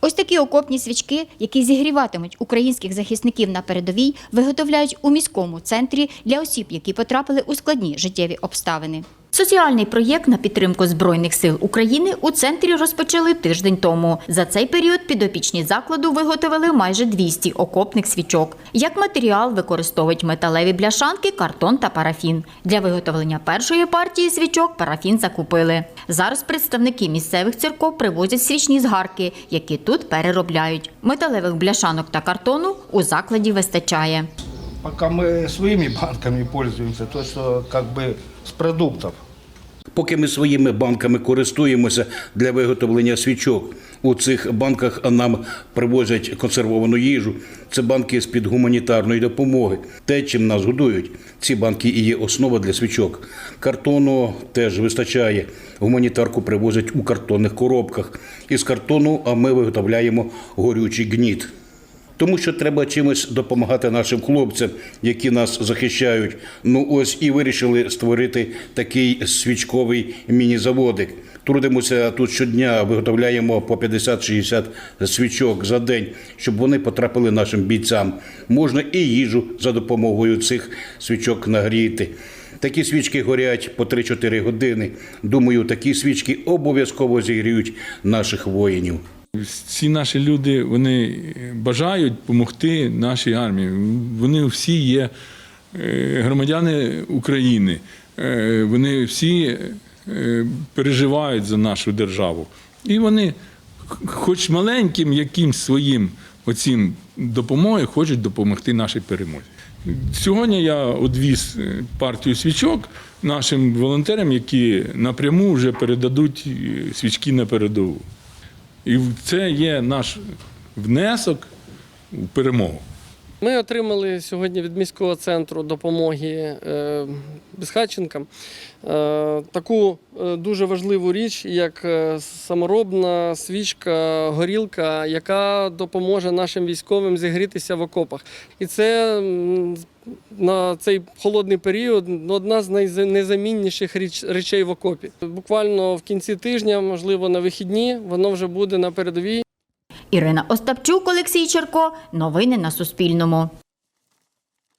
Ось такі окопні свічки, які зігріватимуть українських захисників на передовій, виготовляють у міському центрі для осіб, які потрапили у складні життєві обставини. Соціальний проєкт на підтримку Збройних сил України у центрі розпочали тиждень тому. За цей період підопічні закладу виготовили майже 200 окопних свічок. Як матеріал використовують металеві бляшанки, картон та парафін. Для виготовлення першої партії свічок парафін закупили. Зараз представники місцевих церков привозять свічні згарки, які тут переробляють. Металевих бляшанок та картону у закладі вистачає. Пока мы своими банками пользуемся, то что как бы с продуктов. Поки ми своїми банками користуємося для виготовлення свічок, у цих банках нам привозять консервовану їжу. Це банки з-під гуманітарної допомоги. Те, чим нас годують. Ці банки і є основа для свічок. Картону теж вистачає. Гуманітарку привозять у картонних коробках. Із картону а ми виготовляємо горючий гніт. Тому що треба чимось допомагати нашим хлопцям, які нас захищають. Ну ось і вирішили створити такий свічковий міні-заводик. Трудимося тут щодня, виготовляємо по 50-60 свічок за день, щоб вони потрапили нашим бійцям. Можна і їжу за допомогою цих свічок нагріти. Такі свічки горять по 3-4 години. Думаю, такі свічки обов'язково зігріють наших воїнів. Ці наші люди вони бажають допомогти нашій армії. Вони всі є е, громадяни України. Е, Вони всі е, переживають за нашу державу. І вони, хоч маленьким якимсь своїм оцім допомогою, хочуть допомогти нашій перемозі. Сьогодні я одвіз партію свічок нашим волонтерам, які напряму вже передадуть свічки на передову. І це є наш внесок у перемогу. Ми отримали сьогодні від міського центру допомоги е, безхатченкам е, таку е, дуже важливу річ, як саморобна свічка, горілка, яка допоможе нашим військовим зігрітися в окопах. І це на цей холодний період одна з найнезамінніших річ- речей в окопі. Буквально в кінці тижня, можливо, на вихідні, воно вже буде на передовій. Ірина Остапчук, Олексій Черко. Новини на Суспільному.